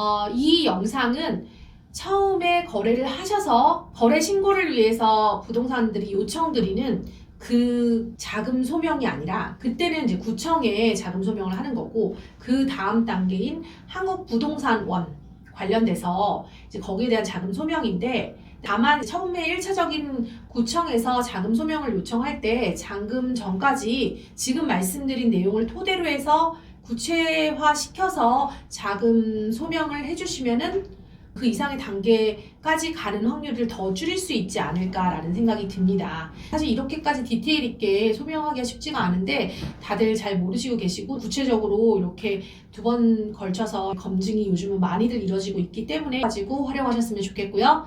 어, 이 영상은 처음에 거래를 하셔서 거래 신고를 위해서 부동산들이 요청드리는 그 자금 소명이 아니라 그때는 이제 구청에 자금 소명을 하는 거고 그 다음 단계인 한국부동산원 관련돼서 이제 거기에 대한 자금 소명인데 다만 처음에 1차적인 구청에서 자금 소명을 요청할 때 잔금 전까지 지금 말씀드린 내용을 토대로 해서 구체화 시켜서 자금 소명을 해주시면은 그 이상의 단계까지 가는 확률을 더 줄일 수 있지 않을까라는 생각이 듭니다. 사실 이렇게까지 디테일 있게 소명하기가 쉽지가 않은데 다들 잘 모르시고 계시고 구체적으로 이렇게 두 번 걸쳐서 검증이 요즘은 많이들 이루어지고 있기 때문에 가지고 활용하셨으면 좋겠고요.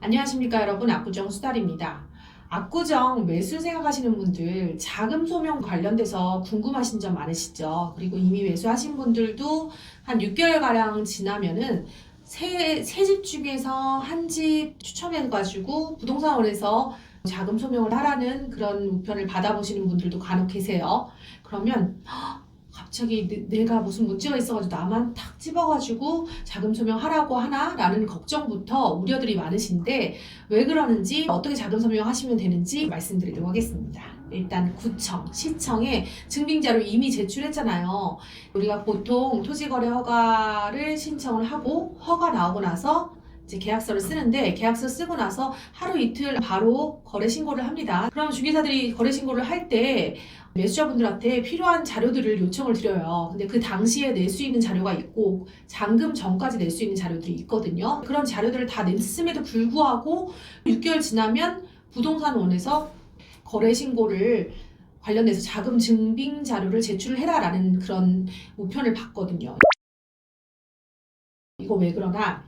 안녕하십니까 여러분 압구정 수달입니다. 압구정 매수 생각하시는 분들 자금 소명 관련돼서 궁금하신 점 많으시죠? 그리고 이미 매수하신 분들도 한 6개월가량 지나면은 세, 세 집 중에서 한 집 추첨해가지고 부동산원에서 자금 소명을 하라는 그런 우편을 받아보시는 분들도 간혹 계세요. 그러면 헉, 갑자기 내, 가 무슨 문제가 있어가지고 나만 탁 집어가지고 자금 소명하라고 하나라는 걱정부터 우려들이 많으신데 왜 그러는지 어떻게 자금 소명하시면 되는지 말씀드리도록 하겠습니다. 일단 구청, 시청에 증빙자료 이미 제출했잖아요. 우리가 보통 토지거래 허가를 신청을 하고 허가 나오고 나서 이제 계약서를 쓰는데 계약서 쓰고 나서 하루 이틀 바로 거래 신고를 합니다. 그럼 중개사들이 거래 신고를 할 때 매수자분들한테 필요한 자료들을 요청을 드려요. 근데 그 당시에 낼 수 있는 자료가 있고 잔금 전까지 낼 수 있는 자료들이 있거든요. 그런 자료들을 다 냈음에도 불구하고 6개월 지나면 부동산원에서 거래 신고를 관련해서 자금 증빙 자료를 제출을 해라라는 그런 우편을 받거든요. 이거 왜 그러나?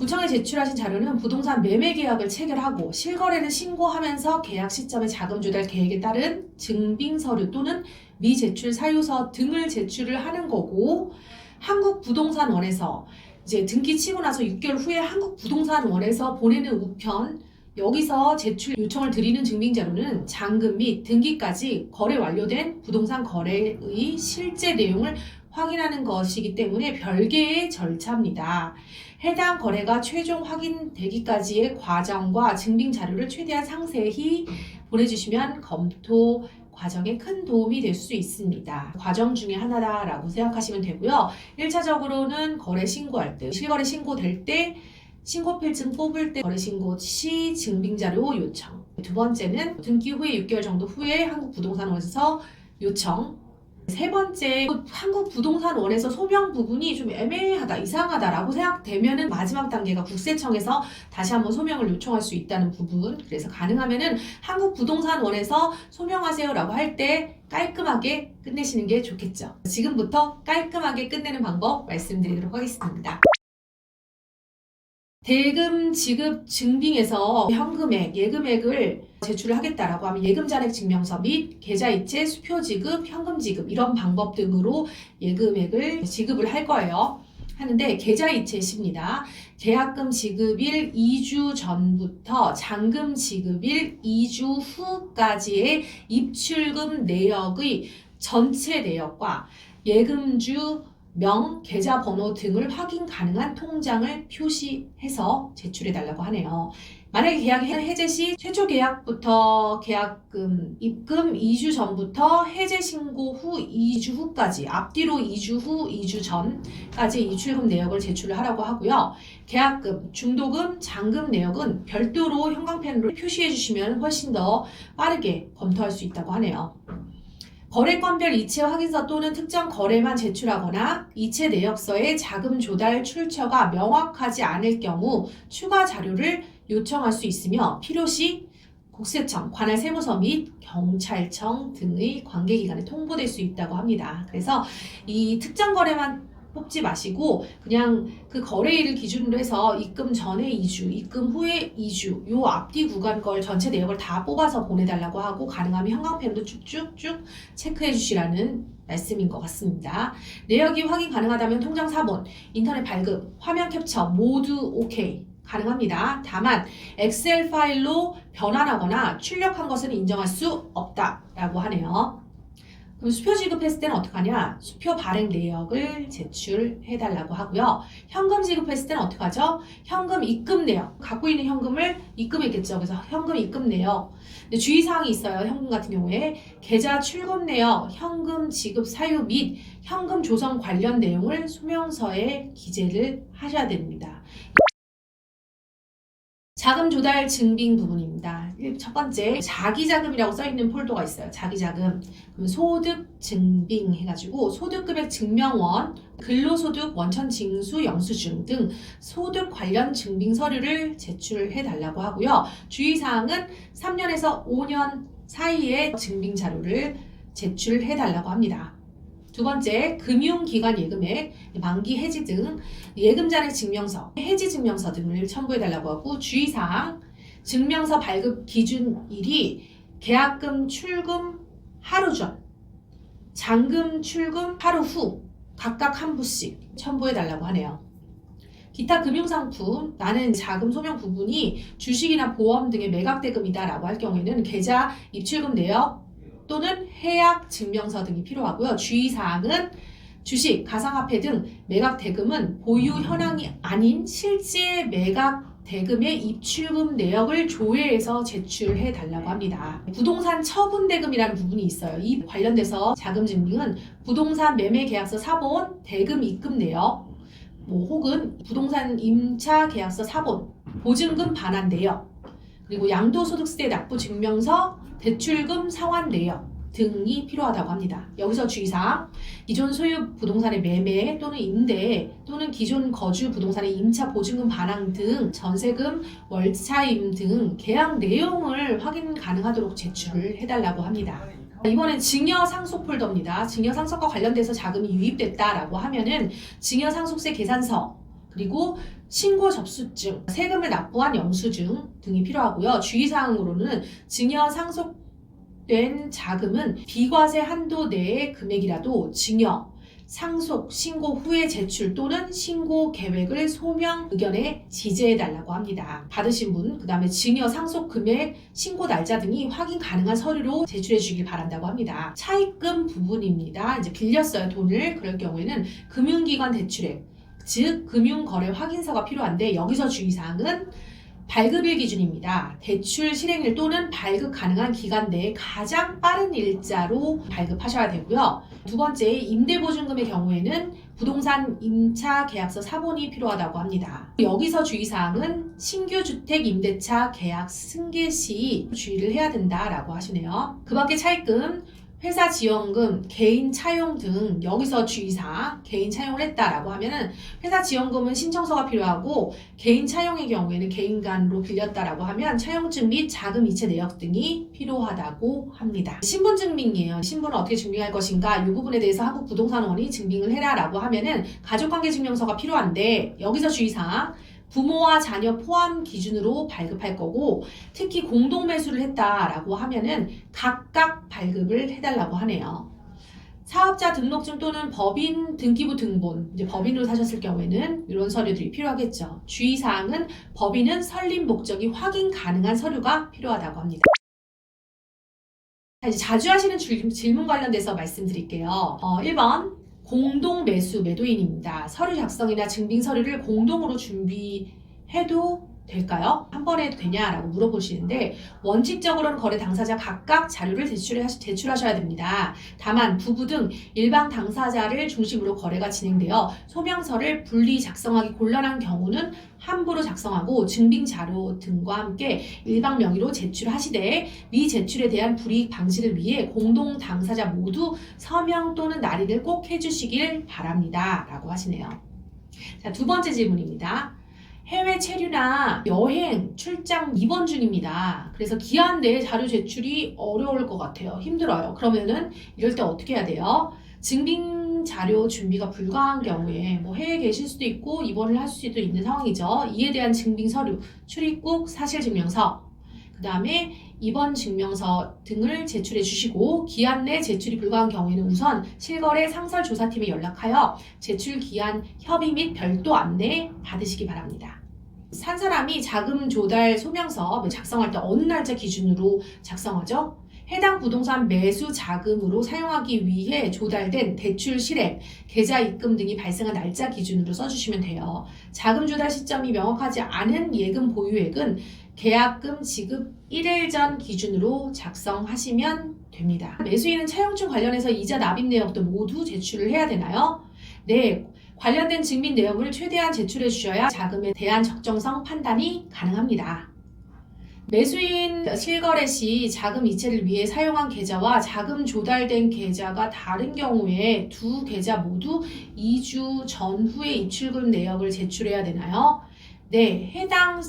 구청에 제출하신 자료는 부동산 매매 계약을 체결하고 실거래를 신고하면서 계약 시점의 자금 조달 계획에 따른 증빙 서류 또는 미제출 사유서 등을 제출을 하는 거고 한국부동산원에서 이제 등기 치고 나서 6개월 후에 한국부동산원에서 보내는 우편 여기서 제출 요청을 드리는 증빙 자료는 잔금 및 등기까지 거래 완료된 부동산 거래의 실제 내용을 확인하는 것이기 때문에 별개의 절차입니다. 해당 거래가 최종 확인되기까지의 과정과 증빙 자료를 최대한 상세히 보내주시면 검토 과정에 큰 도움이 될 수 있습니다. 과정 중에 하나다라고 생각하시면 되고요. 1차적으로는 거래 신고할 때, 실거래 신고될 때 신고 필증 뽑을 때 거래 신고 시 증빙 자료 요청. 두 번째는 등기 후에 6개월 정도 후에 한국부동산원에서 요청. 세 번째, 한국 부동산원에서 소명 부분이 좀 애매하다, 이상하다라고 생각되면은 마지막 단계가 국세청에서 다시 한번 소명을 요청할 수 있다는 부분. 그래서 가능하면은 한국 부동산원에서 소명하세요라고 할 때 깔끔하게 끝내시는 게 좋겠죠. 지금부터 깔끔하게 끝내는 방법 말씀드리도록 하겠습니다. 대금 지급 증빙에서 현금액, 예금액을 제출을 하겠다라고 하면 예금 잔액 증명서 및 계좌이체 수표 지급, 현금 지급 이런 방법 등으로 예금액을 지급을 할 거예요. 하는데 계좌이체 시입니다. 계약금 지급일 2주 전부터 잔금 지급일 2주 후까지의 입출금 내역의 전체 내역과 예금주 명, 계좌 번호 등을 확인 가능한 통장을 표시해서 제출해 달라고 하네요. 만약에 계약 해제 시 최초 계약부터 계약금 입금 2주 전부터 해제 신고 후 2주 후까지 앞뒤로 2주 후 2주 전까지 이출금 내역을 제출을 하라고 하고요. 계약금, 중도금, 잔금 내역은 별도로 형광펜으로 표시해 주시면 훨씬 더 빠르게 검토할 수 있다고 하네요. 거래건별 이체 확인서 또는 특정 거래만 제출하거나 이체 내역서에 자금 조달 출처가 명확하지 않을 경우 추가 자료를 요청할 수 있으며 필요시 국세청, 관할 세무서 및 경찰청 등의 관계기관에 통보될 수 있다고 합니다. 그래서 이 특정 거래만 뽑지 마시고 그냥 그 거래일을 기준으로 해서 입금 전에 2주, 입금 후에 2주 요 앞뒤 구간 걸 전체 내역을 다 뽑아서 보내달라고 하고 가능하면 형광펜으로 쭉쭉쭉 체크해 주시라는 말씀인 것 같습니다. 내역이 확인 가능하다면 통장 사본, 인터넷 발급, 화면 캡처 모두 오케이. 가능합니다. 다만 엑셀 파일로 변환하거나 출력한 것은 인정할 수 없다라고 하네요. 그럼 수표 지급했을 때는 어떡하냐? 수표 발행 내역을 제출해 달라고 하고요. 현금 지급했을 때는 어떡하죠? 현금 입금 내역. 갖고 있는 현금을 입금했겠죠. 그래서 현금 입금 내역. 근데 주의사항이 있어요. 현금 같은 경우에. 계좌 출금 내역, 현금 지급 사유 및 현금 조성 관련 내용을 소명서에 기재를 하셔야 됩니다. 자금 조달 증빙 부분입니다. 첫 번째, 자기 자금이라고 써있는 폴더가 있어요. 자기 자금. 그럼 소득 증빙 해가지고 소득금액 증명원, 근로소득 원천 징수 영수증 등 소득 관련 증빙 서류를 제출해 달라고 하고요. 주의사항은 3년에서 5년 사이에 증빙 자료를 제출해 달라고 합니다. 두 번째, 금융기관 예금액, 만기 해지 등 예금잔액 증명서, 해지 증명서 등을 첨부해 달라고 하고 주의사항, 증명서 발급 기준일이 계약금 출금 하루 전, 잔금 출금 하루 후 각각 한 부씩 첨부해 달라고 하네요. 기타 금융상품, 나는 자금 소명 부분이 주식이나 보험 등의 매각 대금이다라고 할 경우에는 계좌 입출금 내역 또는 해약 증명서 등이 필요하고요. 주의사항은 주식, 가상화폐 등 매각 대금은 보유 현황이 아닌 실제 매각 대금의 입출금 내역을 조회해서 제출해 달라고 합니다. 부동산 처분 대금이라는 부분이 있어요. 이 관련돼서 자금 증빙은 부동산 매매 계약서 사본, 대금 입금 내역, 뭐 혹은 부동산 임차 계약서 사본, 보증금 반환 내역, 그리고 양도소득세 납부 증명서, 대출금 상환 내역 등이 필요하다고 합니다. 여기서 주의사항, 기존 소유 부동산의 매매 또는 임대 또는 기존 거주 부동산의 임차 보증금 반환 등 전세금, 월차임 등 계약 내용을 확인 가능하도록 제출을 해달라고 합니다. 이번엔 증여 상속 폴더입니다. 증여 상속과 관련돼서 자금이 유입됐다라고 하면은 증여 상속세 계산서 그리고 신고 접수증, 세금을 납부한 영수증 등이 필요하고요. 주의사항으로는 증여 상속된 자금은 비과세 한도 내의 금액이라도 증여, 상속, 신고 후에 제출 또는 신고 계획을 소명 의견에 지재해 달라고 합니다. 받으신 분, 그 다음에 증여, 상속 금액, 신고 날짜 등이 확인 가능한 서류로 제출해 주길 바란다고 합니다. 차입금 부분입니다. 이제 빌렸어요, 돈을. 그럴 경우에는 금융기관 대출액, 즉 금융거래 확인서가 필요한데 여기서 주의사항은 발급일 기준입니다. 대출 실행일 또는 발급 가능한 기간 내에 가장 빠른 일자로 발급하셔야 되고요. 두 번째, 임대보증금의 경우에는 부동산 임차 계약서 사본이 필요하다고 합니다. 여기서 주의사항은 신규 주택 임대차 계약 승계 시 주의를 해야 된다라고 하시네요. 그 밖에 차입금, 회사 지원금, 개인 차용 등 여기서 주의사항 개인 차용을 했다라고 하면은 회사 지원금은 신청서가 필요하고 개인 차용의 경우에는 개인 간으로 빌렸다라고 하면 차용증 및 자금 이체 내역 등이 필요하다고 합니다. 신분 증빙이에요. 신분을 어떻게 증빙할 것인가 이 부분에 대해서 한국 부동산원이 증빙을 해라라고 하면은 가족관계 증명서가 필요한데 여기서 주의사항 부모와 자녀 포함 기준으로 발급할 거고 특히 공동 매수를 했다라고 하면은 각각 발급을 해달라고 하네요. 사업자 등록증 또는 법인 등기부 등본, 이제 법인으로 사셨을 경우에는 이런 서류들이 필요하겠죠. 주의사항은 법인은 설립 목적이 확인 가능한 서류가 필요하다고 합니다. 자, 이제 자주 하시는 줄- 질문 관련돼서 말씀드릴게요. 어, 1번. 공동 매수 매도인입니다. 서류 작성이나 증빙 서류를 공동으로 준비해도 될까요? 한 번에 되냐라고 물어보시는데 원칙적으로는 거래 당사자 각각 자료를 제출하셔야 됩니다. 다만 부부 등 일방 당사자를 중심으로 거래가 진행되어 소명서를 분리 작성하기 곤란한 경우는 함부로 작성하고 증빙 자료 등과 함께 일방 명의로 제출하시되 미제출에 대한 불이익 방지를 위해 공동 당사자 모두 서명 또는 날인을 꼭 해주시길 바랍니다. 라고 하시네요. 자, 두 번째 질문입니다. 해외 체류나 여행, 출장 입원 중입니다. 그래서 기한 내에 자료 제출이 어려울 것 같아요. 힘들어요. 그러면은 이럴 때 어떻게 해야 돼요? 증빙 자료 준비가 불가한 경우에 뭐 해외에 계실 수도 있고 입원을 할 수도 있는 상황이죠. 이에 대한 증빙 서류, 출입국 사실 증명서, 그 다음에 입원 증명서 등을 제출해 주시고 기한 내 제출이 불가한 경우에는 우선 실거래 상설 조사팀에 연락하여 제출 기한 협의 및 별도 안내 받으시기 바랍니다. 산 사람이 자금 조달 소명서 작성할 때 어느 날짜 기준으로 작성하죠? 해당 부동산 매수 자금으로 사용하기 위해 조달된 대출 실액, 계좌 입금 등이 발생한 날짜 기준으로 써주시면 돼요. 자금 조달 시점이 명확하지 않은 예금 보유액은 계약금 지급 1일 전 기준으로 작성하시면 됩니다. 매수인은 차용증 관련해서 이자 납입 내역도 모두 제출을 해야 되나요? 네. 관련된 증빙 내용을 최대한 제출해 주셔야 자금에 대한 적정성 판단이 가능합니다. 매수인 실거래 시 자금 이체를 위해 사용한 계좌와 자금 조달된 계좌가 다른 경우에 두 계좌 모두 2주 전후에 입출금 내역을 제출해야 되나요? 네, 해당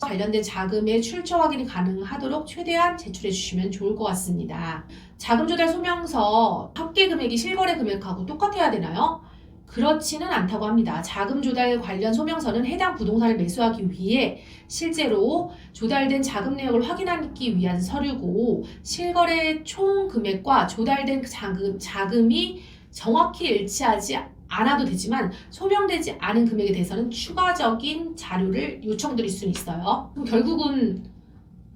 관련된 자금의 출처 확인이 가능하도록 최대한 제출해 주시면 좋을 것 같습니다. 자금 조달 소명서 합계 금액이 실거래 금액하고 똑같아야 되나요? 그렇지는 않다고 합니다. 자금 조달 관련 소명서는 해당 부동산을 매수하기 위해 실제로 조달된 자금 내역을 확인하기 위한 서류고 실거래 총 금액과 조달된 자금, 자금이 정확히 일치하지 않아도 되지만 소명되지 않은 금액에 대해서는 추가적인 자료를 요청드릴 수는 있어요. 그럼 결국은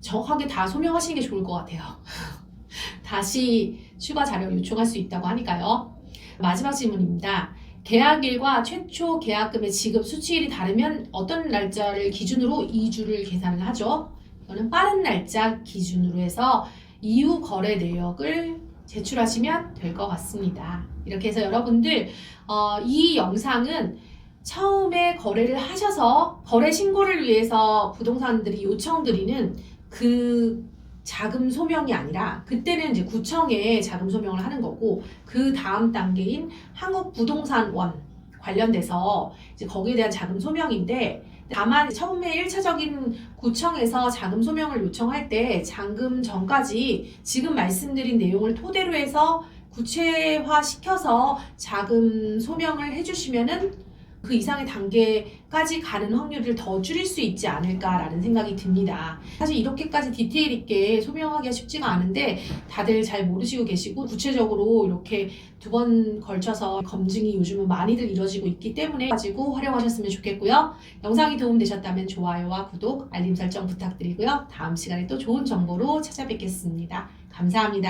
정확하게 다 소명하시는 게 좋을 것 같아요. 다시 추가 자료를 요청할 수 있다고 하니까요. 마지막 질문입니다. 계약일과 최초 계약금의 지급 수취일이 다르면 어떤 날짜를 기준으로 2주를 계산을 하죠? 이거는 빠른 날짜 기준으로 해서 이후 거래 내역을 제출하시면 될 것 같습니다. 이렇게 해서 여러분들 어, 이 영상은 처음에 거래를 하셔서 거래 신고를 위해서 부동산들이 요청드리는 그 자금 소명이 아니라 그때는 이제 구청에 자금 소명을 하는 거고 그 다음 단계인 한국부동산원 관련돼서 이제 거기에 대한 자금 소명인데 다만 처음에 1차적인 구청에서 자금 소명을 요청할 때 잔금 전까지 지금 말씀드린 내용을 토대로 해서 구체화 시켜서 자금 소명을 해주시면은 그 이상의 단계까지 가는 확률을 더 줄일 수 있지 않을까라는 생각이 듭니다. 사실 이렇게까지 디테일 있게 소명하기가 쉽지가 않은데 다들 잘 모르시고 계시고 구체적으로 이렇게 두 번 걸쳐서 검증이 요즘은 많이들 이루어지고 있기 때문에 가지고 활용하셨으면 좋겠고요. 영상이 도움되셨다면 좋아요와 구독, 알림 설정 부탁드리고요. 다음 시간에 또 좋은 정보로 찾아뵙겠습니다. 감사합니다.